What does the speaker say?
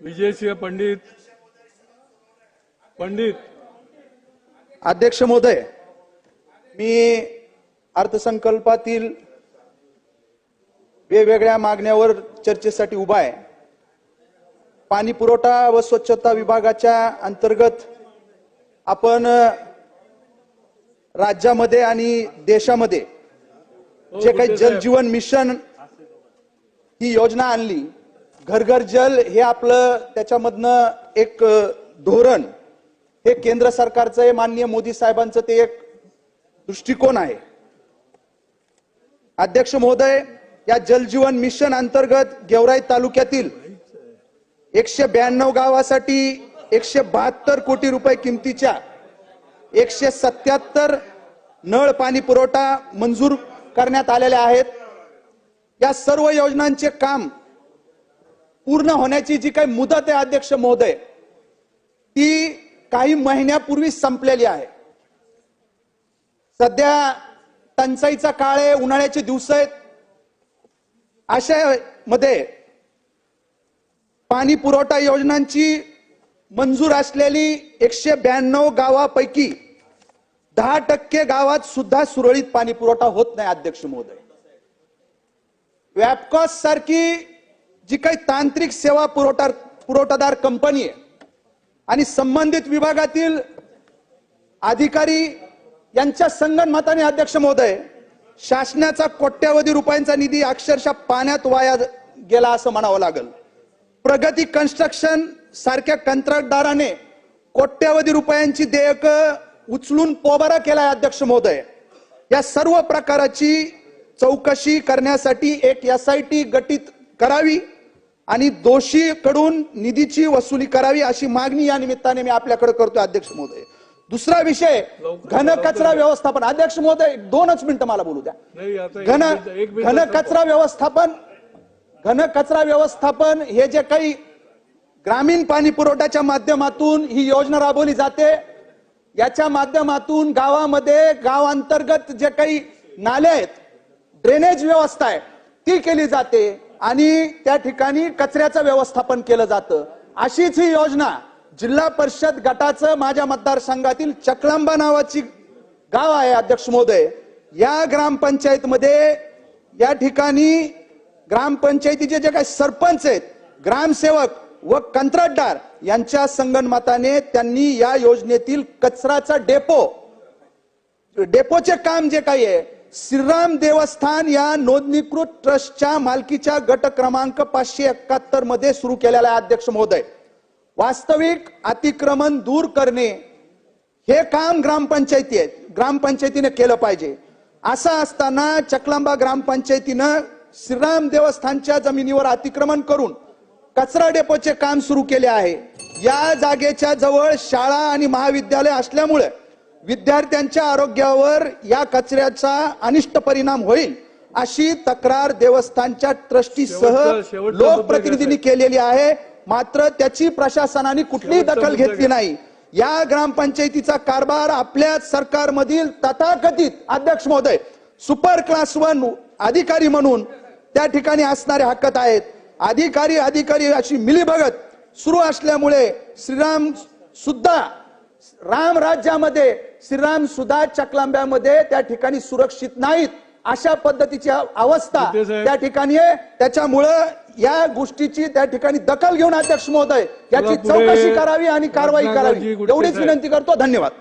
विजयसिंह पंडित. पंडित. अध्यक्ष महोदय मी अर्थसंकल्पातील वेगवेगळ्या मागण्यावर चर्चेसाठी उभा आहे. पाणी पुरवठा व स्वच्छता विभागाच्या अंतर्गत आपण राज्यामध्ये आणि देशामध्ये हो, जे काही. जलजीवन मिशन ही योजना आणली घर घर जल हे आपलं त्याच्यामधनं एक धोरण हे केंद्र सरकारचं आहे माननीय मोदी साहेबांचं ते एक दृष्टिकोन आहे अध्यक्ष महोदय या जलजीवन मिशन अंतर्गत गेवराई तालुक्यातील एकशे ब्याण्णव गावासाठी एकशे बहात्तर कोटी रुपये किमतीच्या एकशे सत्याहत्तर नळ पाणी पुरवठा मंजूर करण्यात आलेल्या आहेत. या सर्व योजनांचे काम पूर्ण होण्याची जी काही मुदत आहे अध्यक्ष महोदय ती काही महिन्यापूर्वी संपलेली आहे. सध्या टंचाईचा काळ आहे उन्हाळ्याचे दिवस आहेत. अशा मध्ये पाणी पुरवठा योजनांची मंजूर असलेली एकशे ब्याण्णव गावापैकी दहा टक्के गावात सुद्धा सुरळीत पाणी पुरवठा होत नाही अध्यक्ष महोदय. वॅपकॉस सारखी जी काही तांत्रिक सेवा पुरवठा पुरवठादार कंपनी आहे आणि संबंधित विभागातील अधिकारी यांच्या संगणमताने अध्यक्ष महोदय शासनाचा कोट्यावधी रुपयांचा निधी अक्षरशः पाण्यात वाया गेला असं म्हणावं लागेल. प्रगती कन्स्ट्रक्शन सारख्या कंत्राटदाराने कोट्यावधी रुपयांची देयक उचलून पोबारा केलाय अध्यक्ष महोदय. या सर्व प्रकाराची चौकशी करण्यासाठी एक एस आय टी गठीत करावी आणि दोषीकडून निधीची वसुली करावी अशी मागणी या निमित्ताने मी आपल्याकडे करतोय अध्यक्ष महोदय. दुसरा विषय घन कचरा व्यवस्थापन. अध्यक्ष महोदय दोनच मिनिटं मला बोलू द्या. घन घन. कचरा व्यवस्थापन घन कचरा व्यवस्थापन हे जे काही ग्रामीण पाणी पुरवठ्याच्या माध्यमातून ही योजना राबवली जाते. याच्या माध्यमातून गावामध्ये गावांतर्गत जे काही नाले आहेत ड्रेनेज व्यवस्था आहे ती केली जाते आणि त्या ठिकाणी कचऱ्याचं व्यवस्थापन केलं जातं. अशीच ही योजना जिल्हा परिषद गटाचं माझ्या मतदारसंघातील चकलांबा नावाची गाव आहे अध्यक्ष महोदय. या ग्रामपंचायतमध्ये या ठिकाणी ग्रामपंचायतीचे जे काही सरपंच आहेत ग्रामसेवक व कंत्राटदार यांच्या संगणमताने त्यांनी या योजनेतील कचराचा डेपो डेपोचे काम जे काही आहे श्रीराम देवस्थान या नोंदणीकृत ट्रस्टच्या मालकीच्या गट क्रमांक पाचशे एकाहत्तरमध्ये सुरू केलेला आहे अध्यक्ष महोदय. वास्तविक अतिक्रमण दूर करणे हे काम ग्रामपंचायती आहेत. ग्रामपंचायतीने केलं पाहिजे. असं असताना चकलांबा ग्रामपंचायतीनं श्रीराम देवस्थानच्या जमिनीवर अतिक्रमण करून कचरा डेपोचे काम सुरू केले आहे. या जागेच्या जवळ शाळा आणि महाविद्यालय असल्यामुळे विद्यार्थ्यांच्या आरोग्यावर या कचऱ्याचा अनिष्ट परिणाम होईल अशी तक्रार देवस्थानच्या ट्रस्टीसह लोकप्रतिनिधींनी केलेली आहे. मात्र त्याची प्रशासनाने कुठलीही दखल घेतली. नाही. या ग्रामपंचायतीचा कारभार आपल्या सरकारमधील तथाकथित अध्यक्ष महोदय सुपर क्लास वन अधिकारी म्हणून त्या ठिकाणी असणारे हक्कत आहेत. अधिकारी अधिकारी अशी मिलीभगत सुरू असल्यामुळे श्रीराम सुद्धा राम राज्यामध्ये श्रीराम सुद्धा चकलांब्यामध्ये त्या ठिकाणी सुरक्षित नाहीत अशा पद्धतीची अवस्था. त्या ठिकाणी आहे त्याच्यामुळं या गोष्टीची त्या ठिकाणी दखल घेऊन अध्यक्ष महोदय याची चौकशी करावी आणि कारवाई करावी एवढीच. विनंती करतो धन्यवाद